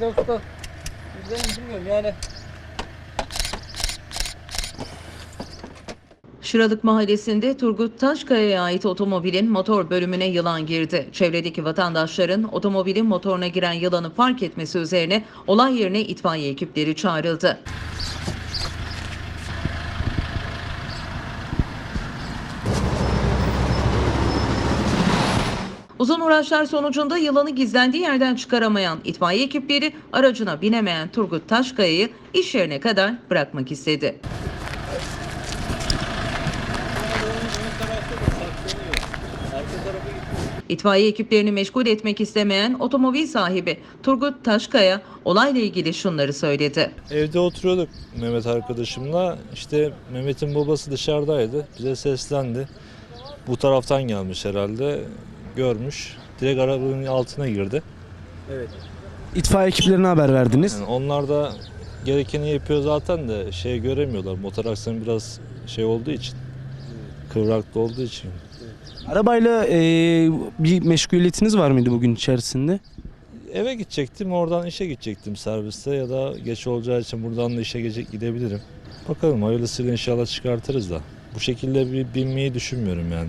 da benim bilmiyorum yani. Şıralık Mahallesi'nde Turgut Taşkaya'ya ait otomobilin motor bölümüne yılan girdi. Çevredeki vatandaşların otomobilin motoruna giren yılanı fark etmesi üzerine olay yerine itfaiye ekipleri çağrıldı. Uzun uğraşlar sonucunda yılanı gizlendiği yerden çıkaramayan itfaiye ekipleri aracına binemeyen Turgut Taşkaya'yı iş yerine kadar bırakmak istedi. İtfaiye ekiplerini meşgul etmek istemeyen otomobil sahibi Turgut Taşkaya olayla ilgili şunları söyledi. Evde oturuyorduk Mehmet arkadaşımla. İşte Mehmet'in babası dışarıdaydı. Bize seslendi. Bu taraftan gelmiş herhalde. Görmüş. Direkt arabanın altına girdi. İtfaiye ekiplerine haber verdiniz. Yani onlar da gerekeni yapıyor zaten de şey göremiyorlar. Motor aksamı biraz şey olduğu için. Kıvraklı olduğu için. Arabayla e, bir meşguliyetiniz var mıydı bugün içerisinde? Eve gidecektim. Oradan işe gidecektim serviste ya da geç olacağı için buradan da işe gece- gidebilirim. Bakalım hayırlısıyla inşallah çıkartırız da. Bu şekilde bir binmeyi düşünmüyorum yani.